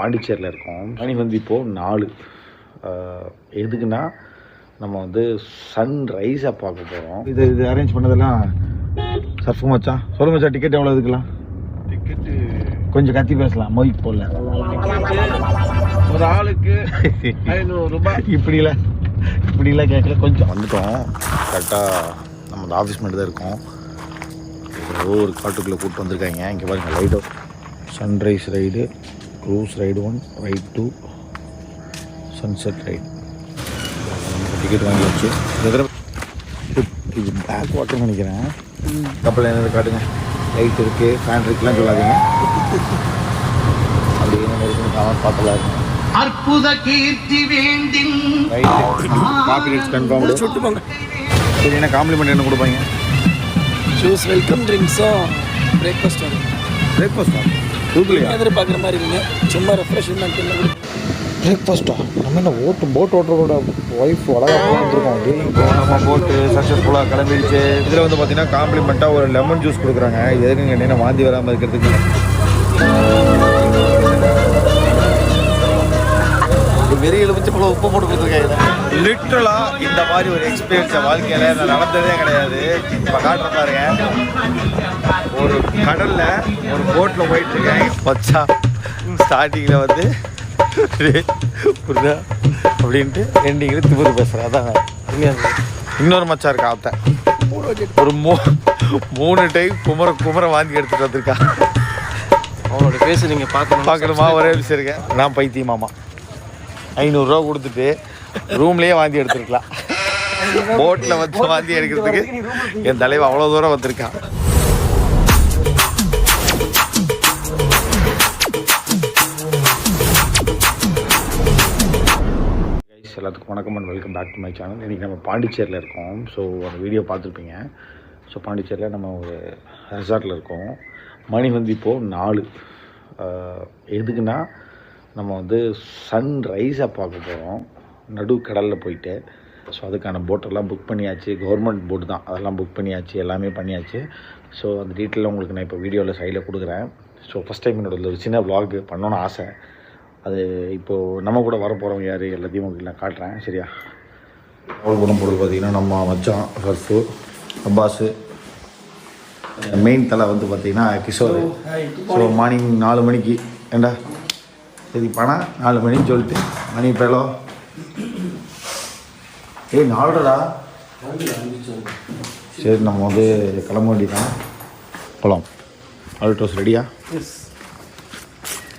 பாண்டிச்சேரியில் இருக்கோம். மணி வந்து இப்போது நாலு எதுக்குன்னா நம்ம வந்து சன் ரைஸை பார்க்க போகிறோம் இது இது அரேஞ்ச் பண்ணதெல்லாம் சர்ஃபு மச்சான். சொல்லு மச்சான் டிக்கெட் எவ்வளோ இதுக்கெல்லாம்? டிக்கெட்டு கொஞ்சம் கத்தி பேசலாம் மொய்க்கு போடல. ஒரு ஆளுக்கு ஐநூறு ரூபாய். இப்படிலாம் இப்படிலாம் கேட்கல கொஞ்சம். வந்துட்டோம். கரெக்டாக நம்ம இந்த ஆஃபீஸ் மட்டும் தான் இருக்கோம். ஏதோ ஒரு காட்டுக்குள்ளே கூப்பிட்டு வந்திருக்காங்க. இங்கே பாருங்க ரைடோ sunrise ride cruise ride one ride to sunset ride ticket வாங்கி வச்சு எதிர இது பேக் வாட்டர்னு நினைக்கிறேன் கப்பல் என்னது காட்டுங்க. லைட் இருக்குது ஃபேன் இருக்குலாம் சொல்லாதீங்க. அப்படி என்ன இருக்குன்னு பார்த்தலாம் இருக்கும் அற்புத கீர்த்தி வேண்டின் ரைட்டு காப்பி ரைட்ஸ் கன்ஃபார்ம் சுட்டு போங்க. சரி என்ன காம்ப்ளிமெண்ட் என்ன கொடுப்பாங்க? ஜூஸ் வெல்கம் ட்ரிங்க்ஸும் பிரேக்ஃபாஸ்ட் தூக்கலையா எதிர்பார்க்குற மாதிரி இல்லைங்க. சும்மா ரெஃப்ரெஷ்மெண்ட் இல்லை பிரேக்ஃபாஸ்ட்டா நம்ம என்ன ஓட்டு போட் ஓட்டுறதோட ஒய்ஃப் அழகாக வந்துருக்கோம் இப்போ நம்ம போட்டு சக்ஸஸ்ஃபுல்லாக கிளம்பிடுச்சு இதில் வந்து பார்த்தீங்கன்னா காம்ப்ளிமெண்ட்டாக ஒரு லெமன் ஜூஸ் கொடுக்குறாங்க. எதுக்குங்க என்ன வாந்தி வராமல் இருக்கிறதுக்கு? வெறி எலுமிச்சு போல உப்பு போட்டு கொடுத்துருக்காங்க. லிட்ரலாக இந்த மாதிரி ஒரு எக்ஸ்பீரியன்ஸை வாழ்க்கையில் நடந்ததே கிடையாது. இப்போ காட்டுற பாருங்க. ஒரு கடலில் ஒரு போட்டில் போயிட்டு இருக்கேன். பச்சா ஸ்டார்டிங்கில் வந்து புரியுதா? அப்படின்ட்டு எண்டிங்கில் திமுரு பேசுகிறேன் அதான் இன்னொரு மச்சா இருக்கா அத்தை ஒரு மூ மூணு டைம் குமர குமர வாந்தி எடுத்துகிட்டு வந்திருக்கா அவங்களோட பேச நீங்கள் பார்க்கணும்? பார்க்கணுமா ஒரே விஷயம் இருக்கேன் நான் பைத்தியமாமா. ஐநூறுரூவா கொடுத்துட்டு ரூம்லேயே வாந்தி எடுத்துருக்கலாம். போட்டில் வந்து வாந்தி எடுக்கிறதுக்கு என் தலைவன் அவ்வளோ தூரம் வந்திருக்கான். எல்லாத்துக்கும் வணக்கம் and welcome back to my channel இன்றைக்கி நம்ம பாண்டிச்சேரியில் இருக்கோம். ஸோ அந்த வீடியோ பார்த்துருப்பீங்க. ஸோ பாண்டிச்சேரியில் நம்ம ஒரு ரெசார்ட்டில் இருக்கோம். மணி வந்து இப்போது நாலு எதுக்குன்னா நம்ம வந்து சன் ரைஸை பார்க்க போகிறோம் நடு கடலில் போயிட்டு. ஸோ அதுக்கான போட்டெல்லாம் புக் பண்ணியாச்சு. கவர்மெண்ட் போட்டு தான். அதெல்லாம் புக் பண்ணியாச்சு. எல்லாமே பண்ணியாச்சு. ஸோ அந்த டீட்டெயிலாக உங்களுக்கு நான் இப்போ வீடியோவில் சைடில் கொடுக்குறேன். ஸோ ஃபஸ்ட் டைம் என்னோட ஒரு சின்ன vlog பண்ணணும்னு ஆசை. அது இப்போது நம்ம கூட வர போகிறவங்க யார்? எல்லாத்தையும் உங்களுக்கு நான் காட்டுறேன். சரியா? குணம் பொருள் பார்த்தீங்கன்னா நம்ம மச்சான் ஹர்ஃபு அப்பாஸு. மெயின் தலை வந்து பார்த்தீங்கன்னா கிஷோர். ஸோ மார்னிங் நாலு மணிக்கு. ஏண்டா? சரி பணம் நாலு மணின்னு சொல்லிட்டு மணி பேலோ. ஏய் நாலுடா. சரி நம்ம வந்து கிளம்ப வேண்டியதான் போகலாம் அல்ட்ரோஸ் ரெடியா எஸ்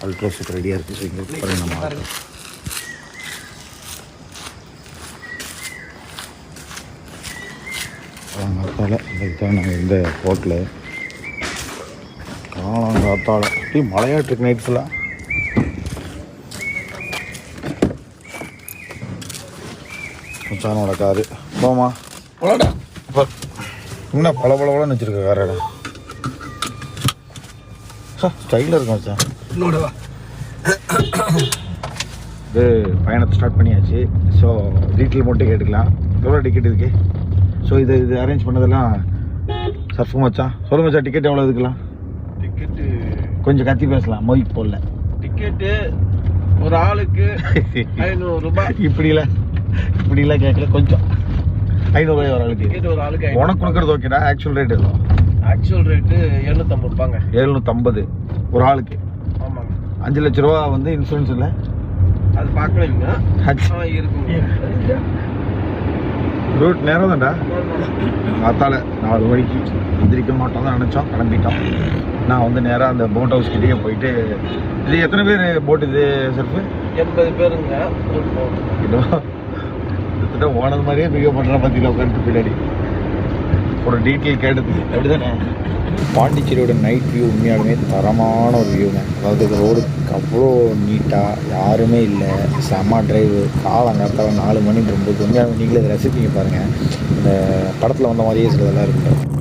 அல்ட்ரோஸ் ரெடியாக இருக்குது பாருங்க நம்ம காலங்காத்தால இதுதான் நாங்கள் இந்த ஹோட்டலு காலங்காத்தால இப்படி மலையாட்டு நைட் ஃபுல்லாக மச்சானோட காரு போமா போலாடா அப்போ என்ன பல பளபளன்னு வச்சுருக்க காரடா ஸ்டைலில் இருக்கும் வா. இது பயணத்தை ஸ்டார்ட் பண்ணியாச்சு. ஸோ டீட்டெயில் மட்டும் கேட்டுக்கலாம். எவ்வளோ டிக்கெட் இருக்கு? ஸோ இது இது அரேஞ்ச் பண்ணதெல்லாம் சர்ஃபு மச்சான். சொல்லு மச்சான் டிக்கெட் எவ்வளோ இதுக்கெல்லாம்? டிக்கெட்டு கொஞ்சம் கத்தி பேசலாம். மொய்க்கு போடல. டிக்கெட்டு ஒரு ஆளுக்கு ஐநூறு ரூபாய். இப்படிலாம் இப்படிலாம் கேட்கல கொஞ்சம். ஐநூறுபாய் ஒரு ஆளுக்கு. டிக்கெட் ஒரு ஆளுக்கு உனக்கு கொடுக்குறது ஓகேடா ஆக்சுவல் ரேட் எவ்வளோ ஆக்சுவல் ரேட்டு எழுநூத்தம்பது ரூபாங்க. எழுநூற்றம்பது ஒரு ஆளுக்கு. ஆமாங்க. அஞ்சு லட்ச ரூபா வந்து இன்சூரன்ஸ் இல்லை? அது பார்க்கலைங்க. இருக்குங்க. ரூட் நேரம் தான்டா காத்தால நாலு மணிக்கு எந்திரிக்க மாட்டோம் தான் நினச்சோம். கிளம்பிட்டோம். நான் வந்து நேராக அந்த போட் ஹவுஸ் கிட்டேயே போயிட்டு இது எத்தனை பேர் போட் இது சர்ஃபு எண்பது பேருங்க. கொடுத்துட்டு ஓனது மாதிரியே பிகே பண்ணுற பற்றியில் உட்காந்துட்டு பின்னாடி. ஒரு டீட்டெயில் கேட்டது அப்படிதானே? பாண்டிச்சேரியோட நைட் வியூ உண்மையாலுமே தரமான ஒரு வியூங்க அதாவது இந்த ரோடு அவ்வளோ நீட்டாக யாருமே இல்லை. செம்ம டிரைவு காலங்காத்தால நாலு மணின்றபோது உண்மையாலுமே நீங்களே இதை ரசிப்பீங்க பாருங்கள் இந்த படத்தில் வந்த மாதிரியே சிலதெல்லாம் இருக்குது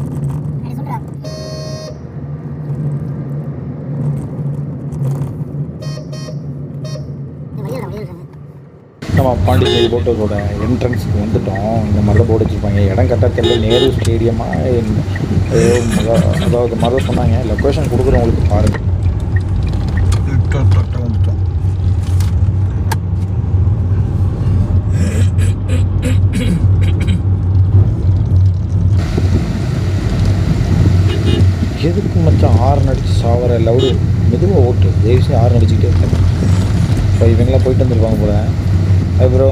நம்ம பாண்டிச்சேரி போட்டதோட என்ட்ரன்ஸுக்கு வந்துட்டோம். இந்த மாதிரிலாம் போர்டு வச்சுருப்பாங்க இடம் கரெக்டாக தெரியல நேரு ஸ்டேடியமாக அதாவது மாதிரி சொன்னாங்க. லொக்கேஷன் கொடுக்குறவங்களுக்கு பாருங்கள் வந்துட்டோம் எதுக்கு மச்சான் ஆறு நடிச்சு சாவர லவுடு? மெதுவாக ஓட்டு. தேவிசி ஆறு நடிச்சுக்கிட்டே இருக்காங்க. இப்போ இவங்களாம் போயிட்டு வந்துருப்பாங்க போகிறேன் ப்ரோ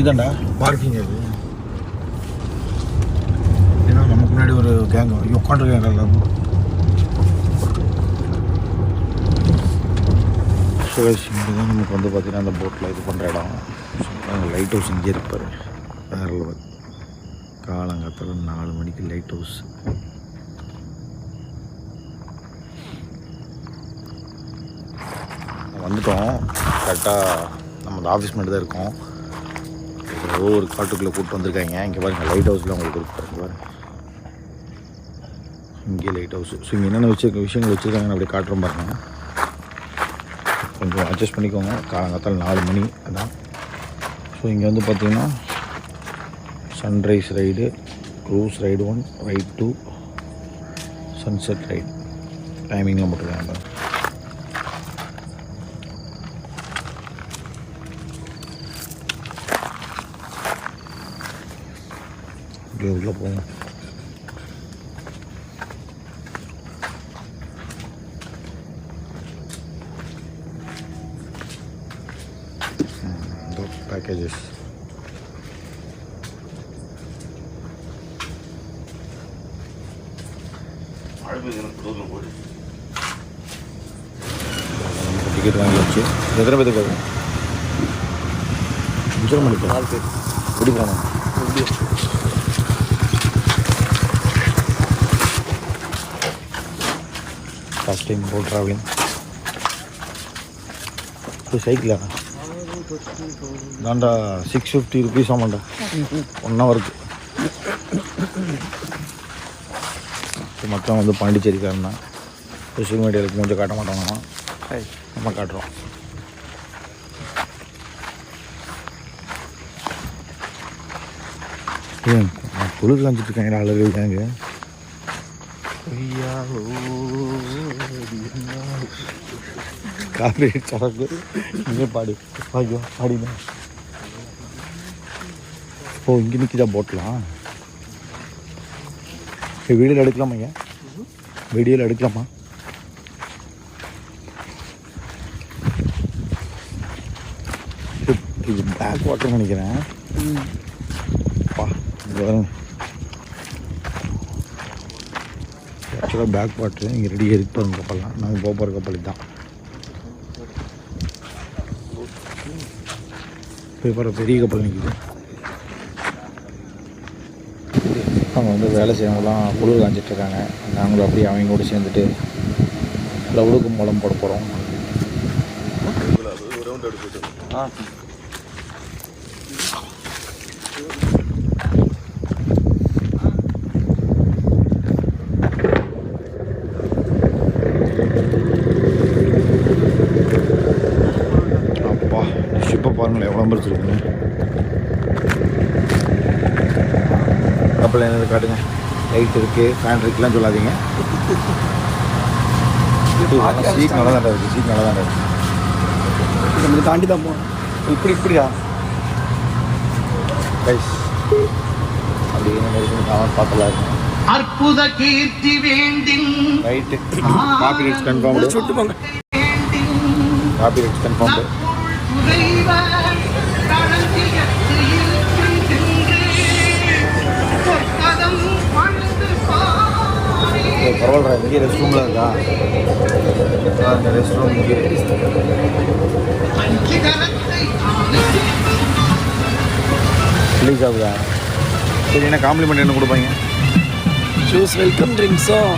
இதாண்டா பார்க்கிங் அது. ஏன்னா நமக்கு முன்னாடி ஒரு கேங் ஐயோ உட்காந்துருக்காங்க எல்லாரும் சுரேஷ் இங்கே தான் நமக்கு வந்து பார்த்திங்கன்னா அந்த போட்டில் இது பண்ணுற இடம். லைட் ஹவுஸ் இங்கே இருப்பார் வேறு லெவல் காலங்காத்தால நாலு மணிக்கு லைட் ஹவுஸ் வந்துட்டோம். கரெக்டாக நம்ம அந்த ஆஃபீஸ் மட்டும் தான் இருக்கோம். ஏதோ ஒரு காட்டுக்குள்ளே கூப்பிட்டு வந்திருக்காங்க. இங்கே பாருங்கள் லைட் ஹவுஸில் உங்களுக்கு இருக்கு பாருங்க. பாருங்கள் இங்கே லைட் ஹவுஸ் ஸோ இங்கே என்னென்ன வச்சிருக்க விஷயங்கள் வச்சுருக்காங்கன்னு அப்படியே காட்டுறோம் பாருங்க. கொஞ்சம் அட்ஜஸ்ட் பண்ணிக்கோங்க. காலங்காத்தால் நாலு மணி அதான். ஸோ இங்கே வந்து பார்த்தீங்கன்னா sunrise ride cruise ride one ride to sunset ride டைமிங்லாம் போட்டுருக்காங்க அப்படியே உள்ளே போவோம் பேக்கேஜஸ் டிக்கெட் வாங்கி வச்சு. எத்தனை பேருக்கு அஞ்சரை மணிக்கு நாலு பேர் எப்படி? போகணும் ஃபஸ்ட் டைம் போல் ட்ராவலிங் இப்போ சைக்கிளா தாண்டா சிக்ஸ் ஃபிஃப்டி ருபீஸ் ஆமாண்டா. ஒன் ஹவருக்கு மொத்தம் வந்து பாண்டிச்சேரிக்காரன் சோஷியல் மீடியாவில் கொஞ்சம் காட்ட மாட்டாங்கம்மா நம்ம காட்டுறோம். ஏன் குளிர் காஞ்சிட்டு இருக்காங்க ஆளுகள் இருக்காங்க காஃபி சரக்கு இங்கே பாடு ஐயோ பாடினா ஓ இங்கே நிற்கிதா போட்டலாம் வீடியோவில் எடுக்கலாமா ஐயா வீடியோவில் எடுக்கலாமா இது- இது பேக் வாட்டர்னு நினைக்கிறேன் பா இங்கே வருங்க ஆக்சுவலாக பேக் பாட்டு இங்கே ரெடி எதுக்கு போகிற கப்பல்லாம் நாங்கள் போக போகிற கப்பல் தான் போய் போகிற பெரிய கப்பல் நிற்கிது அவங்க வந்து வேலை செய்யறவங்களாம் குளிர் காஞ்சிட்ருக்காங்க நாங்களும் அப்படியே அவங்க கூட சேர்ந்துட்டு லவுடுக்கு மூலம் போட போகிறோம் ஆ. பிடிச்சிருக்குங்க கப்பல் என்னது காட்டுங்க. லைட் இருக்குது ஃபேன் இருக்குலாம் சொல்லாதீங்க. சீட் நல்லா தான் இருக்குது சீட் நல்லா தான் இருக்குது நம்ம தாண்டி தான் போகணும். இப்படி இப்படியா? கைஸ் அப்படி என்ன இருக்குன்னு காமன் பார்த்தலாம் இருக்கும் அற்புத கீர்த்தி வேண்டின் ரைட்டு காப்பி ரைட்ஸ் கன்ஃபார்ம்டு சுட்டு போங்க காப்பி ரைட்ஸ் கன்ஃபார்ம்டு பரவாயில்ல இங்கே ரெஸ்ட் ரூமில் இருக்கா இந்த ரெஸ்ட் ரூம் இங்கே. ரிலீஸ் ஆகுதா? சரி என்ன காம்ப்ளிமெண்ட் என்ன கொடுப்பாங்க? ஜூஸ் வெல்கம் ட்ரிங்க்ஸும்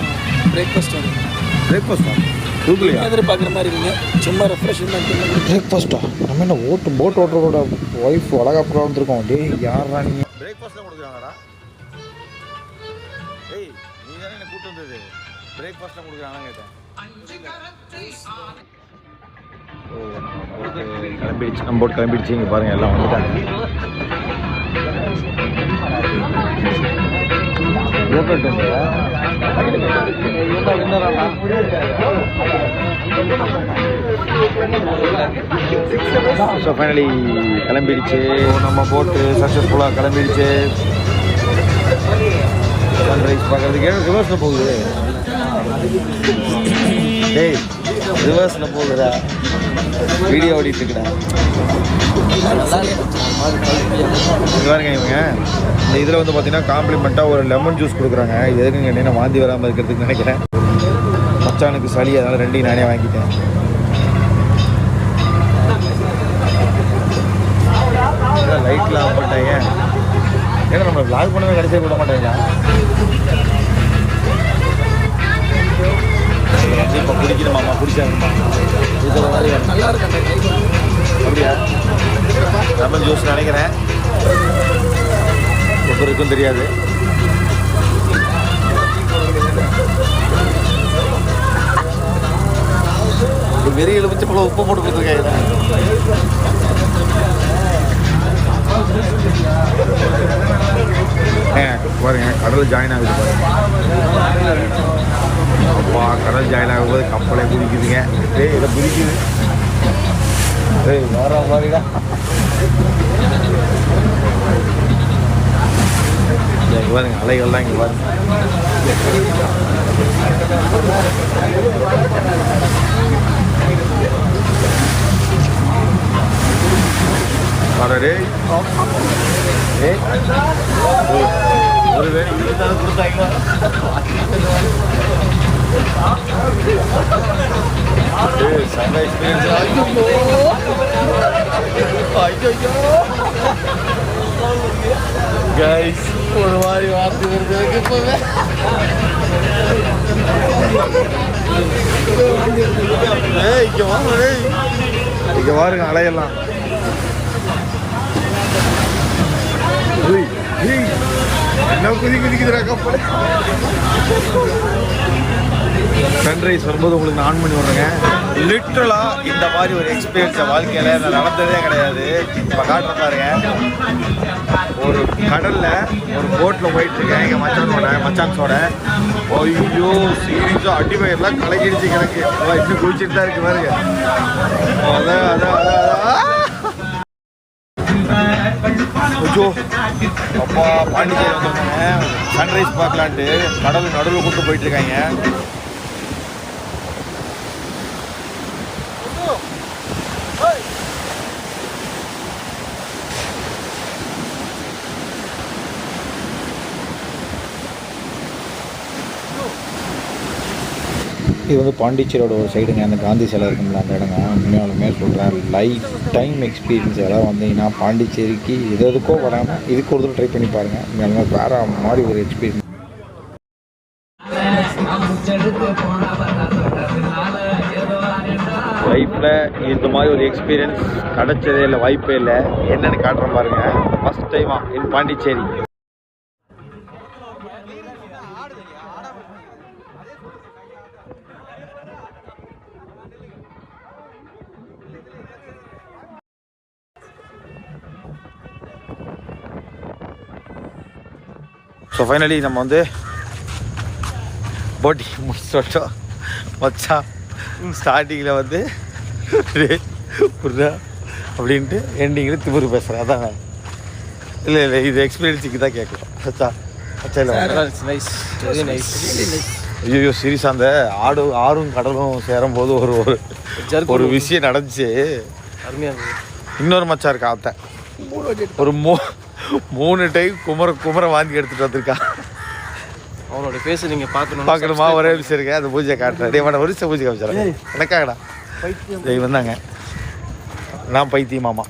பிரேக்ஃபாஸ்ட் வரும் பிரேக்ஃபாஸ்ட்டா தூக்கலையா எதிர்பார்க்குற மாதிரி இல்லைங்க சும்மா ரெஃப்ரெஷ்மெண்ட் பிரேக்ஃபாஸ்ட்டா நம்ம என்ன ஓட்டு போட் ஓட்டுறதோட ஒய்ஃப் வளகாப்புறம் வந்திருக்கோம். டேய் யாரா நீ பிரேக்ஃபாஸ்ட்லாம் கொடுக்குறாங்கடா. டேய் நீ தானே என்ன கூட்டு வந்தது. பிரேக்ஃபாஸ்ட்லாம் கொடுக்குறாங்கன்னு கேட்டேன். அஞ்சுகரத்தை ஆனே. கிளம்பிடுச்சு. நம்ம போட் கிளம்பிடுச்சு இங்கே பாருங்க எல்லாம் வந்துட்டாங்க இருபத்தெட்டு ஸோ ஃபைனலி கிளம்பிடுச்சு. நம்ம போட்டு சக்ஸஸ்ஃபுல்லாக கிளம்பிடுச்சு சன்ரைஸ் பார்க்கறதுக்கு ரிவர்ஸில் போகுது. டேய் ரிவர்ஸில் போகுதுடா வீடியோ ஓடிட்டு இருக்குடா பாருங்க இவங்க. இந்த இதில் வந்து பார்த்தீங்கன்னா காம்ப்ளிமெண்ட்டாக ஒரு லெமன் ஜூஸ் கொடுக்குறாங்க. இது எதுக்குன்னு கேட்டீங்கன்னா வாந்தி வராமல் இருக்கிறதுக்கு நினைக்கிறேன். மச்சானுக்கு சளி அதனால் ரெண்டையும் நானே வாங்கிட்டேன். லைட்லாம் ஆஃப் பண்ணிட்டேன் ஏன்னா நம்ம லாக் பண்ணவே கடைசியாக விட மாட்டேங்களா? வந்து இப்போ குடிக்கணுமாம்மா குடிச்சாங்கம்மா குடிக்கிற மாதிரி நல்லா இருக்கு? அப்படியா? லெமன் ஜூஸ் நினைக்கிறேன். எப்படி இருக்கும் தெரியாது வெறிய எலுமிச்சு பழம் உப்பு போட்டு கொடுத்துருக்காங்க. பாருங்க கடல் ஜாயின் ஆகுது. பாருங்க அப்பா கடல் ஜாயின் ஆகும்போது கப்பலே குதிக்குதுங்க ஏய் இதை குதிக்குது ஏய் வேற மாதிரிடா இங்க பாருங்க அலைகள்லாம் இங்கே பாருங்க அடடே. ஏய் ஒரு- ஒரு வேலை இருந்தாலும் கொடுத்தாங்களா ஏய், செம்ம ஐயோ கைஸ் ஒரு மாதிரி வார்த்தை வருது எனக்கு இப்பவே இங்க வாங்க இங்க பாருங்க அலையெல்லாம் என்ன குதி குதிக்குதுடா கப்பல்? சன்ரைஸ் வரும்போது உங்களுக்கு நான் ஆன் பண்ணி விட்றேங்க. லிட்ரலாக இந்த மாதிரி ஒரு எக்ஸ்பீரியன்ஸ் வாழ்க்கையில் நடந்ததே கிடையாது. இப்போ காட்டுற பாருங்க. ஒரு கடலில் ஒரு போட்டில் போயிட்டு இருக்கேன். எங்கள் மச்சானோட மச்சான்ஸோட ஐயோ சீரியஸாக அடிமையெல்லாம் பயிரெலாம் கிடக்கு இன்னும் குளிச்சுட்டு தான் இருக்கு பாருங்க. அதான் அதான் அதான் ஐயோ அப்பா பாண்டிச்சேரி வந்திருக்காங்க சன்ரைஸ் பார்க்கலான்ட்டு கடல் நடுவில் கூட்டு போயிட்டு இது வந்து பாண்டிச்சேரியோட ஒரு சைடுங்க அந்த காந்தி சிலை இருக்குங்களா அந்த இடங்க. உண்மையாலுமே சொல்கிறேன் லைஃப் டைம் எக்ஸ்பீரியன்ஸ் எல்லாம் வந்தீங்கன்னா பாண்டிச்சேரிக்கு எது எதுக்கோ வராமல் இதுக்கு ஒரு தடவை ட்ரை பண்ணி பாருங்கள் உண்மையாலுமே வேறு மாதிரி ஒரு எக்ஸ்பீரியன்ஸ் லைஃப்பில் இந்த மாதிரி ஒரு எக்ஸ்பீரியன்ஸ் கிடைச்சதே இல்லை வாய்ப்பே இல்லை. என்னென்னு காட்டுறேன் பாருங்க. ஃபஸ்ட் டைமா இன் பாண்டிச்சேரி. ஸோ ஃபைனலி நம்ம வந்து போட்டிங் முடிச்சுட்டோம். மச்சான் ஸ்டார்டிங்கில் வந்து டேய், புரியுதா அப்படின்ட்டு எண்டிங்கில் திமிரு பேசுகிறேன் அதான்? இல்லை இல்லை இது எக்ஸ்பீரியன்ஸுக்கு தான் கேட்கலாம். மச்சா மச்சா இல்லை நைஸ் வெரி நைஸ் ஐயோ சீரியஸாக அந்த ஆடு ஆறும் கடலும் சேரும்போது ஒரு ஒரு ஜர்க் ஒரு விஷயம் நடந்துச்சு. இன்னொரு மச்சா இருக்கா அத்தை ஒரு மூ மூணு டைம் குமர குமர வாந்தி எடுத்துட்டு வந்திருக்கா. அவனோட ஃபேஸ் நீங்கள் பார்க்கணும்? பார்க்கணுமா ஒரே விஷயம் இருக்கு அந்த பூஜை காட்டுறேன். டே வேணா ஒரு நிமிஷம் பூஜை காமிச்சாரன் எனக்காகடா. டேய் வந்தாங்க நான் பைத்தியமாமா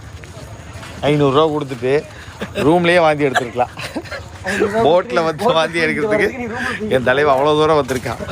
ஐநூறுரூவா கொடுத்துட்டு ரூம்லேயே வாந்தி எடுத்துருக்கலாம். போட்டில் வந்து வாந்தி எடுக்கிறதுக்கு என் தலைவன் அவ்வளோ தூரம் வந்திருக்கான்.